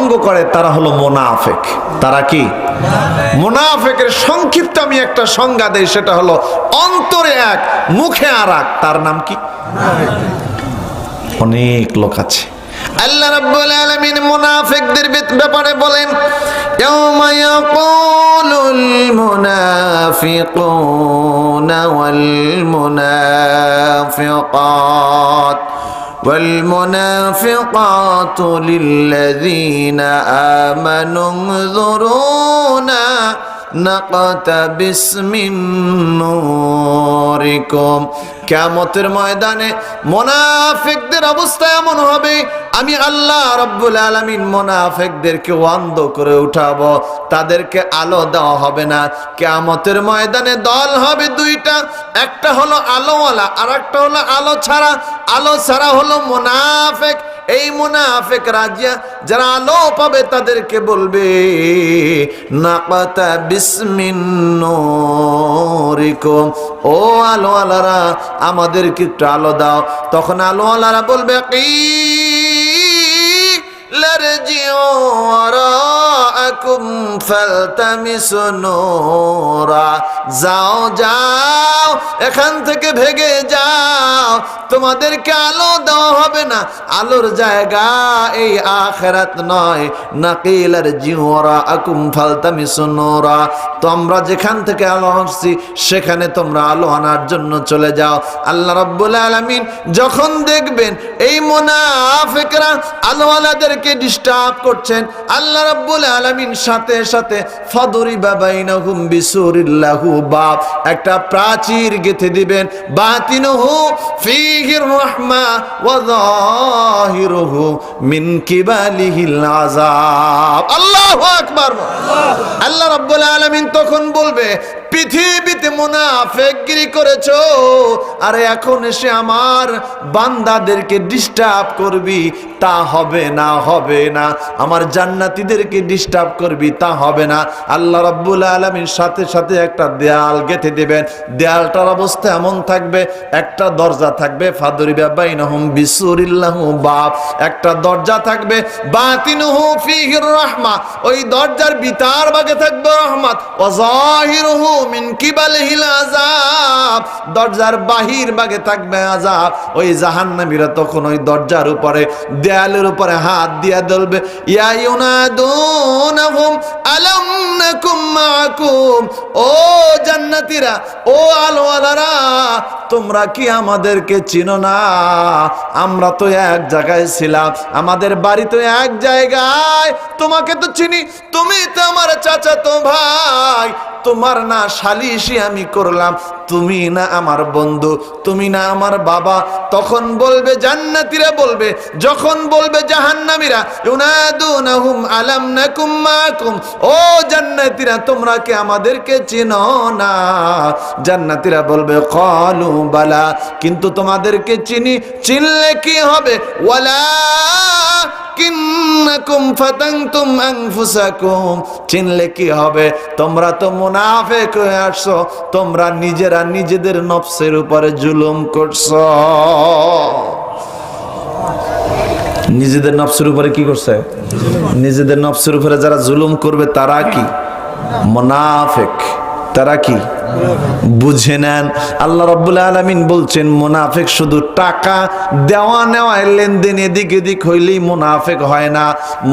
অঙ্গ করে, তারা হলো মোনাফেক। তারা কি? মোনাফেকের সংক্ষিপ্ত আমি একটা সংজ্ঞা দেই, সেটা হলো অন্তরে এক, মুখে আর এক তার নাম কি? অনেক লোক আছে। আল্লাহ রাব্বুল আলামিন মুনাফিকদের ব্যাপারে বলেন, ইয়াউমা ইয়াকুলুল মুনাফিকুনা ওয়াল মুনাফিকাত। والمنافقات للذين آمنوا انظرونا نقتبس من نوركم কেমতের ময়দানে মোনাফেকদের অবস্থা এমন হবে আমি আল্লাহ রব্বুল আলমিন মোনাফেকদেরকে অন্ধ করে উঠাবো তাদেরকে আলো দেওয়া হবে না কেমতের ময়দানে দল হবে দুইটা একটা হলো আলোওয়ালা আর একটা হলো আলো ছাড়া আলো ছাড়া হলো মোনাফেক এই মুনাফেক রাজিয়া যারা আলো পাবে তাদেরকে বলবে নাকাতা বিসমিন নূরিকুম ও আলো আলারা আমাদেরকে একটু আলো দাও তখন আলো আলারা বলবে কি لارجعوا وراءكم فالتمسوا نورا যাও যাও এখান থেকে ভেগে যাও। তোমাদেরকে আলো দেওয়া হবে না। আলোর জায়গা এই আখেরাত নয়। নাকিলার জিওরা আকুম ফালতামিসু নূরা। তোমরা যেখান থেকে আলো আসছি সেখানে তোমরা আলো আনার জন্য চলে যাও। আল্লাহ রাব্বুল আলামিন যখন দেখবেন এই মুনাফিকরা আলোওয়ালাদেরকে ডিস্টার্ব করছেন, আল্লাহ রাব্বুল আলামিন সাথে সাথে ফাদরি বাবাইনাহুম বিসুরিল্লাহু বাপ একটা প্রাচীর গেথে দিবেন। বাতিনুহু ফীহির রাহমা ওয়া যাহিরুহু মিন কিবালিহিল আযাব। আল্লাহু আকবার। আল্লাহ রাব্বুল আলামিন তখন বলবে, পৃথিবীতে মুনাফেকগিরি করেছ? আরে এখন এসে আমার বান্দাদেরকে ডিস্টার্ব করবি তা হবে না হবে না। আমার জান্নাতীদেরকে ডিস্টার্ব করবি, তা হবে না। আল্লাহ রাব্বুল আলামিন সাথে সাথে একটা দেয়াল গেঁথে দেবেন। দেয়ালটার অবস্থা এমন থাকবে, একটা দরজা থাকবে ফাদরি বাইনহুম বিসুরিল্লাহু বাব। একটা দরজা থাকবে, বাতিনুহু ফীহির রাহমা। ওই দরজার ভিতর ভাগে থাকবে রহমত। ওয়া যাহিরুহু মিন কিবালিহিল আযাব। দরজার বাহির ভাগে থাকবে আযাব। ওই জাহান্নামীরা তখন ওই দরজার উপরে দেয়ালের উপরে হাত দিয়া দলবে ও জান্নাতীরা ও আলোয়ালারা তোমরা কি আমাদেরকে চিনো না? আমরা তো এক জায়গায় ছিলাম, আমাদের বাড়ি তো এক জায়গায়। তোমাকে তো চিনি, তুমি তো আমার চাচা তো ভাই। তোমার না সালিশি আমি করলাম, তুমি না আমার বন্ধু, তুমি না আমার বাবা। তখন বলবে, জান্নাতীরা বলবে, যখন বলবে জাহান্নামীরা, ইউনাদুনাহুম আলাম নাকুম মাকুম। ও জান্নাতীরা, তোমরা কি আমাদেরকে চিনো না? জান্নাতীরা বলবে, কলু বালা, কিন্তু তোমাদেরকে চিনি, চিনলে কি হবে? চিনলে কি হবে? তোমরা তো হয়ে আসছো, তোমরা নিজেরা নিজেদের নফসের উপরে জুলুম করছ। নিজেদের নফসের উপরে কি করছে? নিজেদের নফসের উপরে যারা জুলুম করবে তারা কি? মুনাফিক। তারা কি? বুঝে নেন। আল্লাহ রব্বুল আলমিন বলছেন, মুনাফেক শুধু টাকা দেওয়া নেওয়ায় লেনদেন এদিক এদিক হইলেই মুনাফেক হয় না।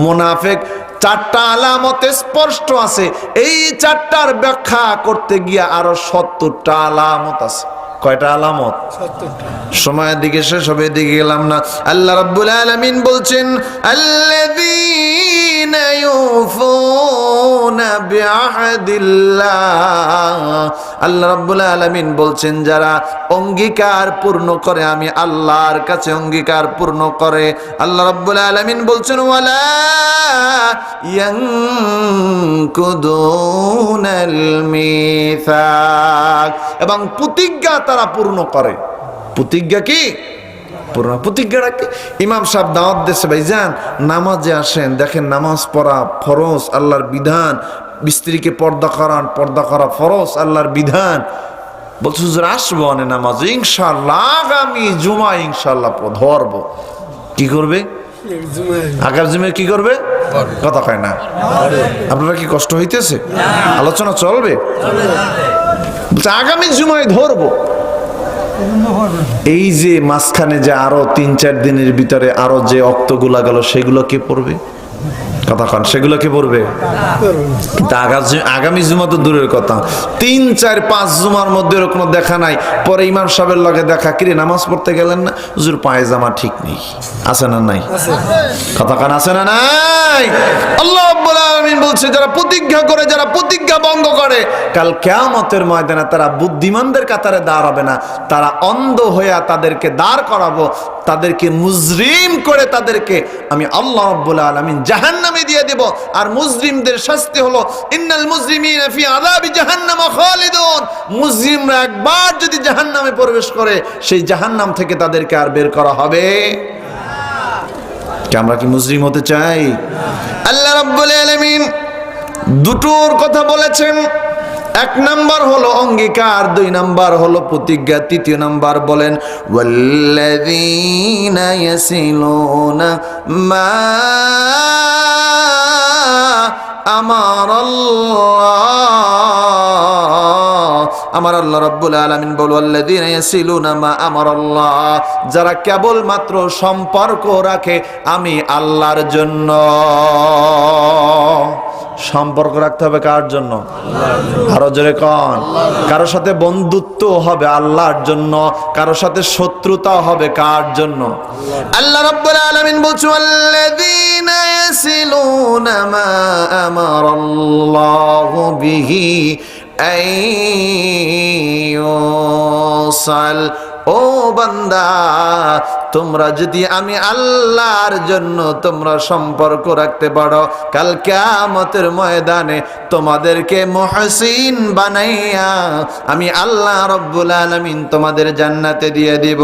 মুনাফেক চারটা আলামত স্পষ্ট আছে। এই চারটার ব্যাখ্যা করতে গিয়ে আরও সত্তরটা আলামত আছে। কয়টা আলামত? সময়ের দিকে শেষ হবে দিকে গেলাম না। আল্লাহ রাব্বুল আলামিন বলছেন, আল্লাযীনা আল্লাহ রাব্বুল আলামিন বলছেন, যারা অঙ্গীকার পূর্ণ করে, আমি আল্লাহর কাছে অঙ্গীকার পূর্ণ করে। আল্লাহ রাব্বুল আলামিন বলছেন, ওয়ালা ইয়ানকুদুনাল মিসাক এবং প্রতিজ্ঞা তারা পূর্ণ করে। প্রতিজ্ঞা কি? পূর্ণ প্রতিজ্ঞাটা কি? ইমাম সাহেব দাওয়াত দেশে ভাই যান নামাজে আসেন। দেখেন নামাজ পড়া ফরজ আল্লাহর বিধান। স্ত্রীকে পর্দা করান পর্দা করা ফরজ আল্লাহর বিধান। বলছে হুজুর আসব অনে নামাজ। ইনশাল্লাহ আগামী জুমা ইনশাল্লাহ ধরবো। কি করবে? আগামী জুমে কি করবে? কথা কয় না। আপনারা কি কষ্ট হইতেছে? আলোচনা চলবে? বলছে, আগামী জুমায় ধরবো। এই যে মাঝখানে যে আরও তিন চার দিনের ভিতরে আরও যে অক্তগুলা গেল, সেগুলো কে পড়বে? কথা কন, সেগুলো কে পড়বে? কিন্তু আগামী জুমা তো দূরের কথা। তিন, চার, পাঁচ জুমার মধ্যে ওরকম দেখা নাই। পরে ইমাম সাহেবের লগে দেখা, কিরে, নামাজ পড়তে গেলেন না? হুজুর পায়ে জামা ঠিক নেই। আছে না নাই? কথা কান, আছে না নাই? আল্লাহ আলামিন বলছে, যারা প্রতিজ্ঞা করে, যারা প্রতিজ্ঞা ভঙ্গ করে, কাল কিয়ামতের ময়দানে তারা বুদ্ধিমানদের কাতারে দাঁড়াবে না। তারা অন্ধ হইয়া তাদেরকে দাঁড় করাবো। তাদেরকে মুজরিম করে তাদেরকে আমি আল্লাহ রাব্বুল আলামিন জাহান্নামে দিয়ে দেব। আর মুজরিমদের শাস্তি হলো, ইন্নাল মুজরিমিনা ফি আযাবি জাহান্নাম খালিদুন। মুজরিমরা একবার যদি জাহান্নামে প্রবেশ করে, সেই জাহান্নাম থেকে তাদেরকে আর বের করা হবে। আমরা কি মুসলিম হতে চাই? আল্লাহ রাব্বুল আলামিন দুটোর কথা বলেছেন। এক নাম্বার হলো অঙ্গীকার, দুই নাম্বার হলো প্রতিজ্ঞা, তৃতীয় নাম্বার বলেন মা আমার আমার আল্লাহ রাব্বুল আলামিন মা আমার আল্লাহ যারা কেবল মাত্র সম্পর্ক রাখে আমি আল্লাহর জন্য। সম্পর্ক রাখতে হবে কার জন্য? আরও জোরে কন। কারোর সাথে বন্ধুত্ব হবে আল্লাহর জন্য, কারোর সাথে শত্রুতা হবে কার জন্য? আল্লাহ রাব্বুল আলামিন বলছেন, আল্লাযীনা ইয়াসিলুনা মা আমারাল্লাহু বিহি আইয়ুসাল ও বান্দা, তোমরা যদি আমি আল্লাহর জন্য তোমরা সম্পর্ক রাখতে পারো, কাল কিয়ামতের ময়দানে তোমাদেরকে মহাসিন বানাইয়া আমি আল্লাহ রব্বুল আলমিন তোমাদের জান্নাতে দিয়ে দিব।